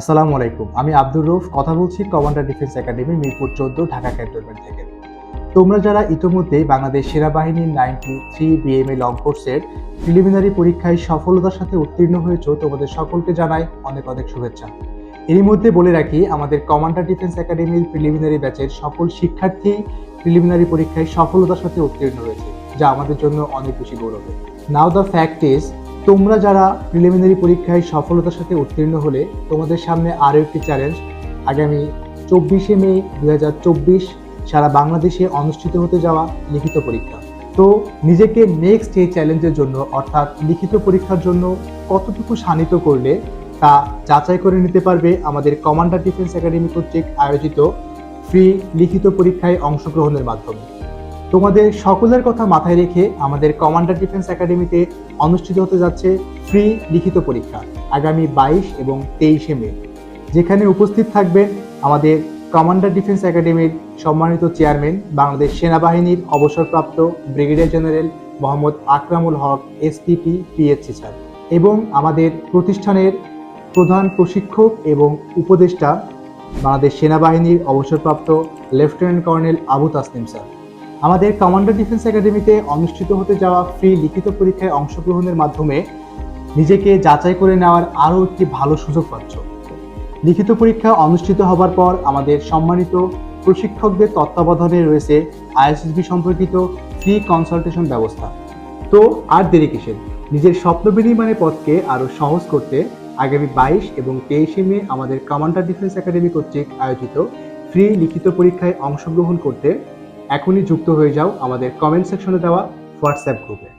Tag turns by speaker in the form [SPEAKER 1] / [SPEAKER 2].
[SPEAKER 1] আসসালামু আলাইকুম আমি আব্দুর রুফ কথা বলছি কমান্ডার ডিফেন্স একাডেমি মিরপুর চোদ্দ ঢাকা ক্যান্টনমেন্ট থেকে তোমরা যারা ইতিমধ্যে বাংলাদেশ সেনাবাহিনীর নাইনটি থ্রি বিএমএ লং কোর্সের প্রিলিমিনারি পরীক্ষায় সফলতার সাথে উত্তীর্ণ হয়েছ তোমাদের সকলকে জানাই অনেক অনেক শুভেচ্ছা এরই মধ্যে বলে রাখি আমাদের কমান্ডার ডিফেন্স একাডেমির প্রিলিমিনারি ব্যাচের সকল শিক্ষার্থী প্রিলিমিনারি পরীক্ষায় সফলতার সাথে উত্তীর্ণ হয়েছে যা আমাদের জন্য অনেক বেশি গৌরবের নাও দ্য ফ্যাক্ট ইজ তোমরা যারা প্রিলিমিনারি পরীক্ষায় সফলতার সাথে উত্তীর্ণ হলে তোমাদের সামনে আরও একটি চ্যালেঞ্জ আগামী চব্বিশে মে দু সারা বাংলাদেশে অনুষ্ঠিত হতে যাওয়া লিখিত পরীক্ষা তো নিজেকে নেক্সট এই চ্যালেঞ্জের জন্য অর্থাৎ লিখিত পরীক্ষার জন্য কতটুকু শানিত করলে তা যাচাই করে নিতে পারবে আমাদের কমান্ডার ডিফেন্স একাডেমি কর্তৃক আয়োজিত ফ্রি লিখিত পরীক্ষায় অংশগ্রহণের মাধ্যমে তোমাদের সকলের কথা মাথায় রেখে আমাদের কমান্ডার ডিফেন্স একাডেমিতে অনুষ্ঠিত হতে যাচ্ছে ফ্রি লিখিত পরীক্ষা আগামী বাইশ এবং তেইশে মে যেখানে উপস্থিত থাকবেন আমাদের কমান্ডার ডিফেন্স একাডেমির সম্মানিত চেয়ারম্যান বাংলাদেশ সেনাবাহিনীর অবসরপ্রাপ্ত brigadier general Mohammad Akramul Haque SPP PSC sir এবং আমাদের প্রতিষ্ঠানের প্রধান প্রশিক্ষক এবং উপদেষ্টা বাংলাদেশ সেনাবাহিনীর অবসরপ্রাপ্ত lieutenant colonel Abu Tasnim sir আমাদের কমান্ডো ডিফেন্স একাডেমিতে অনুষ্ঠিত হতে যাওয়া ফ্রি লিখিত পরীক্ষায় অংশগ্রহণের মাধ্যমে নিজেকে যাচাই করে নেওয়ার আরও একটি ভালো সুযোগ পাচ্ছ লিখিত পরীক্ষা অনুষ্ঠিত হবার পর আমাদের সম্মানিত প্রশিক্ষকদের তত্ত্বাবধানে রয়েছে আইএসএসবি সম্পর্কিত ফ্রি কনসালটেশন ব্যবস্থা তো আর দেরি কিসের নিজের স্বপ্ন বিনির্মাণের পথকে আরও সহজ করতে আগামী বাইশ এবং তেইশে মে আমাদের কমান্ডার ডিফেন্স একাডেমি কর্তৃক আয়োজিত ফ্রি লিখিত পরীক্ষায় অংশগ্রহণ করতে এখনই যুক্ত হয়ে যাও আমাদের কমেন্ট সেকশনে দেওয়া হোয়াটসঅ্যাপ গ্রুপে